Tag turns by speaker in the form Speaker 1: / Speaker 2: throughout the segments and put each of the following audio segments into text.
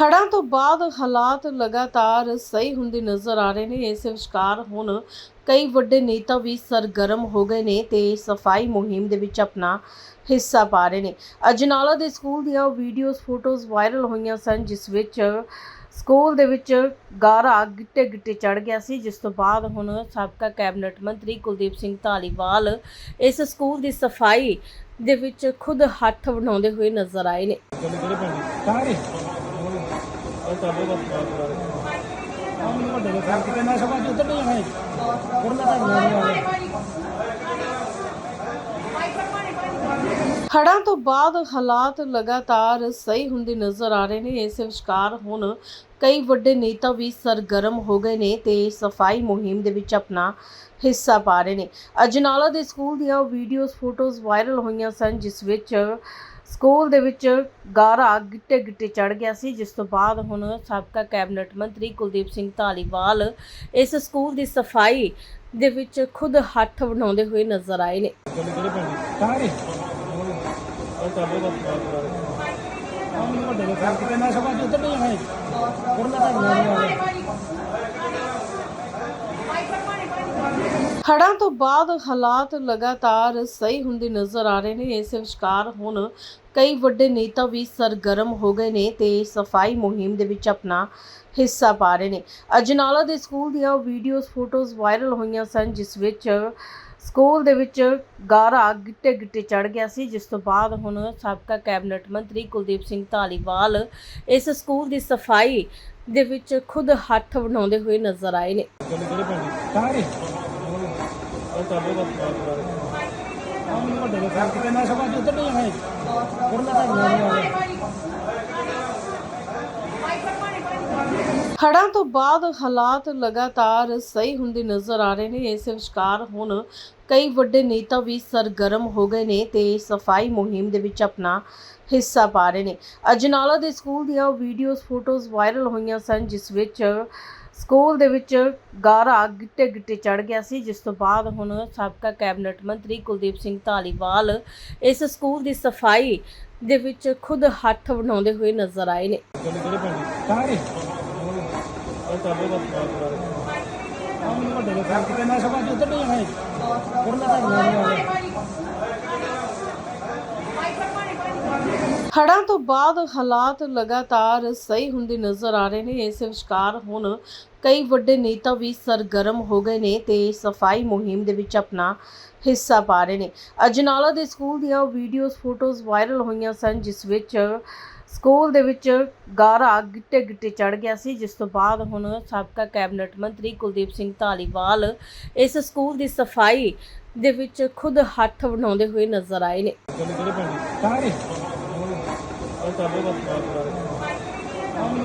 Speaker 1: ਹੜ੍ਹਾਂ ਤੋਂ ਬਾਅਦ ਹਾਲਾਤ ਲਗਾਤਾਰ ਸਹੀ ਹੁੰਦੇ ਨਜ਼ਰ ਆ ਰਹੇ ਨੇ। ਇਸ ਵਿਚਕਾਰ ਹੁਣ ਕਈ ਵੱਡੇ ਨੇਤਾ ਵੀ ਸਰਗਰਮ ਹੋ ਗਏ ਨੇ ਤੇ ਸਫ਼ਾਈ ਮੁਹਿੰਮ ਦੇ ਵਿੱਚ ਆਪਣਾ ਹਿੱਸਾ ਪਾ ਰਹੇ ਨੇ। ਅਜਨਾਲਾ ਦੇ ਸਕੂਲ ਦੀਆਂ ਵੀਡੀਓਜ਼, ਫੋਟੋਜ਼ ਵਾਇਰਲ ਹੋਈਆਂ ਸਨ, ਜਿਸ ਵਿੱਚ ਸਕੂਲ ਦੇ ਵਿੱਚ ਗਾਰਾ ਗਿੱਟੇ ਗਿੱਟੇ ਚੜ ਗਿਆ ਸੀ। ਜਿਸ ਤੋਂ ਬਾਅਦ ਹੁਣ ਸਾਬਕਾ ਕੈਬਨਿਟ ਮੰਤਰੀ ਕੁਲਦੀਪ ਸਿੰਘ ਧਾਲੀਵਾਲ ਇਸ ਸਕੂਲ ਦੀ ਸਫ਼ਾਈ ਦੇ ਵਿੱਚ ਖੁਦ ਹੱਥ ਬਣਾਉਂਦੇ ਹੋਏ ਨਜ਼ਰ ਆਏ ਨੇ।
Speaker 2: ਕਿਹੜੇ ਵੱਡੇ ਦੇ ਫ਼ਰਕ ਤੇ ਮੈਂ ਸਭਾ ਚ ਉੱਧਰ ਨਹੀਂ ਆਏ ਉਹਨਾਂ ਦਾ ਨਾਮ ਨਹੀਂ ਆਇਆ
Speaker 1: ਤੋਂ ਬਾਅਦ ਹਾਲਾਤ ਲਗਾਤਾਰ ਸਹੀ ਹੁੰਦੇ ਨਜ਼ਰ ਆ ਰਹੇ ਨੇ। ਇਸ ਵਿਚਕਾਰ ਹੁਣ ਕਈ ਵੱਡੇ ਨੇਤਾ ਵੀ ਸਰਗਰਮ ਹੋ ਗਏ ਨੇ ਤੇ ਸਫ਼ਾਈ ਮੁਹਿੰਮ ਦੇ ਵਿੱਚ ਆਪਣਾ ਹਿੱਸਾ ਪਾ ਰਹੇ ਨੇ। ਅਜਨਾਲਾ ਦੇ ਸਕੂਲ ਦੀਆਂ ਵੀਡੀਓਜ਼, ਫੋਟੋਜ਼ ਵਾਇਰਲ ਹੋਈਆਂ ਸਨ, ਜਿਸ ਵਿੱਚ ਸਕੂਲ ਦੇ ਵਿੱਚ ਗਾਰਾ ਗਿੱਟੇ ਗਿੱਟੇ ਚੜ ਗਿਆ ਸੀ। ਜਿਸ ਤੋਂ ਬਾਅਦ ਹੁਣ ਸਾਬਕਾ ਕੈਬਨਿਟ ਮੰਤਰੀ ਕੁਲਦੀਪ ਸਿੰਘ ਧਾਲੀਵਾਲ ਇਸ ਸਕੂਲ ਦੀ ਸਫ਼ਾਈ ਦੇ ਵਿੱਚ ਖੁਦ ਹੱਥ ਬਣਾਉਂਦੇ ਹੋਏ ਨਜ਼ਰ ਆਏ ਨੇ।
Speaker 2: ਮੈਂ ਸਭਾ ਚ ਉੱਧਰ ਨਹੀਂ ਆਏ ਉਹਨਾਂ ਦਾ ਨਾਮ ਨਹੀਂ ਆਇਆ
Speaker 1: ਹੜ੍ਹਾਂ ਤੋਂ ਬਾਅਦ ਹਾਲਾਤ ਲਗਾਤਾਰ ਸਹੀ ਹੁੰਦੇ ਨਜ਼ਰ ਆ ਰਹੇ ਨੇ। ਇਸ ਵਿਚਕਾਰ ਹੁਣ ਕਈ ਵੱਡੇ ਨੇਤਾ ਵੀ ਸਰਗਰਮ ਹੋ ਗਏ ਨੇ ਤੇ ਸਫ਼ਾਈ ਮੁਹਿੰਮ ਦੇ ਵਿੱਚ ਆਪਣਾ ਹਿੱਸਾ ਪਾ ਰਹੇ ਨੇ। ਅਜਨਾਲਾ ਦੇ ਸਕੂਲ ਦੀਆਂ ਵੀਡੀਓਜ਼ ਫੋਟੋਜ਼ ਵਾਇਰਲ ਹੋਈਆਂ ਸਨ, ਜਿਸ ਵਿੱਚ ਸਕੂਲ ਦੇ ਵਿੱਚ ਗਾਰਾ ਗਿੱਟੇ ਗਿੱਟੇ ਚੜ ਗਿਆ ਸੀ, ਜਿਸ ਤੋਂ ਬਾਅਦ ਹੁਣ ਸਾਬਕਾ ਕੈਬਨਿਟ ਮੰਤਰੀ ਕੁਲਦੀਪ ਸਿੰਘ ਧਾਲੀਵਾਲ ਇਸ ਸਕੂਲ ਦੀ ਸਫ਼ਾਈ ਦੇ ਵਿੱਚ ਖੁਦ ਹੱਥ ਬਣਾਉਂਦੇ ਹੋਏ ਨਜ਼ਰ ਆਏ ਨੇ।
Speaker 2: ਸਾਰੇ ਉਹ ਤੁਹਾਡੇ ਬਸ ਬਾਤ ਕਰ ਆਹ ਮੈਨੂੰ ਵੱਡੇ ਦੇ ਫ਼ਰਕ ਤੇ ਮੈਂ ਸਭਾ ਚ ਉੱਧਰ ਨਹੀਂ ਆਏ ਉਹਨਾਂ ਦਾ ਨਾਮ ਨਹੀਂ ਆਇਆ
Speaker 1: ਹੜ੍ਹਾਂ ਤੋਂ ਬਾਅਦ ਹਾਲਾਤ ਲਗਾਤਾਰ ਸਹੀ ਹੁੰਦੇ ਨਜ਼ਰ ਆ ਰਹੇ ਨੇ। ਇਸ ਵਿਚਕਾਰ ਹੁਣ ਕਈ ਵੱਡੇ ਨੇਤਾ ਵੀ ਸਰਗਰਮ ਹੋ ਗਏ ਨੇ ਤੇ ਸਫ਼ਾਈ ਮੁਹਿੰਮ ਦੇ ਵਿੱਚ ਆਪਣਾ ਹਿੱਸਾ ਪਾ ਰਹੇ ਨੇ। ਅਜਨਾਲਾ ਦੇ ਸਕੂਲ ਦੀਆਂ ਵੀਡੀਓਜ਼ ਫੋਟੋਜ਼ ਵਾਇਰਲ ਹੋਈਆਂ ਸਨ ਜਿਸ ਵਿੱਚ ਸਕੂਲ ਦੇ ਵਿੱਚ ਗਾਰਾ ਗਿੱਟੇ ਗਿੱਟੇ ਚੜ ਗਿਆ ਸੀ। ਜਿਸ ਤੋਂ ਬਾਅਦ ਹੁਣ ਸਾਬਕਾ ਕੈਬਨਿਟ ਮੰਤਰੀ ਕੁਲਦੀਪ ਸਿੰਘ ਧਾਲੀਵਾਲ ਇਸ ਸਕੂਲ ਦੀ ਸਫ਼ਾਈ ਦੇ ਵਿੱਚ ਖੁਦ ਹੱਥ ਬਣਾਉਂਦੇ ਹੋਏ ਨਜ਼ਰ ਆਏ ਨੇ।
Speaker 2: ਮੈਂ ਸਭਾ ਚ ਉੱਧਰ ਨਹੀਂ ਆਏ ਉਹਨਾਂ ਦਾ ਨਾਮ ਨਹੀਂ ਆਇਆ।
Speaker 1: ਹੜ੍ਹਾਂ ਤੋਂ ਬਾਅਦ ਹਾਲਾਤ ਲਗਾਤਾਰ ਸਹੀ ਹੁੰਦੇ ਨਜ਼ਰ ਆ ਰਹੇ ਨੇ। ਇਸ ਵਿਚਕਾਰ ਹੁਣ ਕਈ ਵੱਡੇ ਨੇਤਾ ਵੀ ਸਰਗਰਮ ਹੋ ਗਏ ਨੇ ਤੇ ਸਫ਼ਾਈ ਮੁਹਿੰਮ ਦੇ ਵਿੱਚ ਆਪਣਾ ਹਿੱਸਾ ਪਾ ਰਹੇ ਨੇ। ਅਜਨਾਲਾ ਦੇ ਸਕੂਲ ਦੀਆਂ ਵੀਡੀਓਜ਼, ਫੋਟੋਜ਼ ਵਾਇਰਲ ਹੋਈਆਂ ਸਨ, ਜਿਸ ਵਿੱਚ ਸਕੂਲ ਦੇ ਵਿੱਚ ਗਾਰਾ ਗਿੱਟੇ ਗਿੱਟੇ ਚੜ ਗਿਆ ਸੀ। ਜਿਸ ਤੋਂ ਬਾਅਦ ਹੁਣ ਸਾਬਕਾ ਕੈਬਨਿਟ ਮੰਤਰੀ ਕੁਲਦੀਪ ਸਿੰਘ ਧਾਲੀਵਾਲ ਇਸ ਸਕੂਲ ਦੀ ਸਫ਼ਾਈ ਦੇ ਵਿੱਚ ਖੁਦ ਹੱਥ ਬਣਾਉਂਦੇ ਹੋਏ ਨਜ਼ਰ ਆਏ ਨੇ।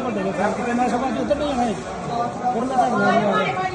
Speaker 2: ਵੱਡੇ ਦੇ ਫ਼ਰਕ ਤੇ ਉੱਧਰ ਨਹੀਂ ਆਏ ਉਹਨਾਂ ਦਾ ਨਾਮ ਨਹੀਂ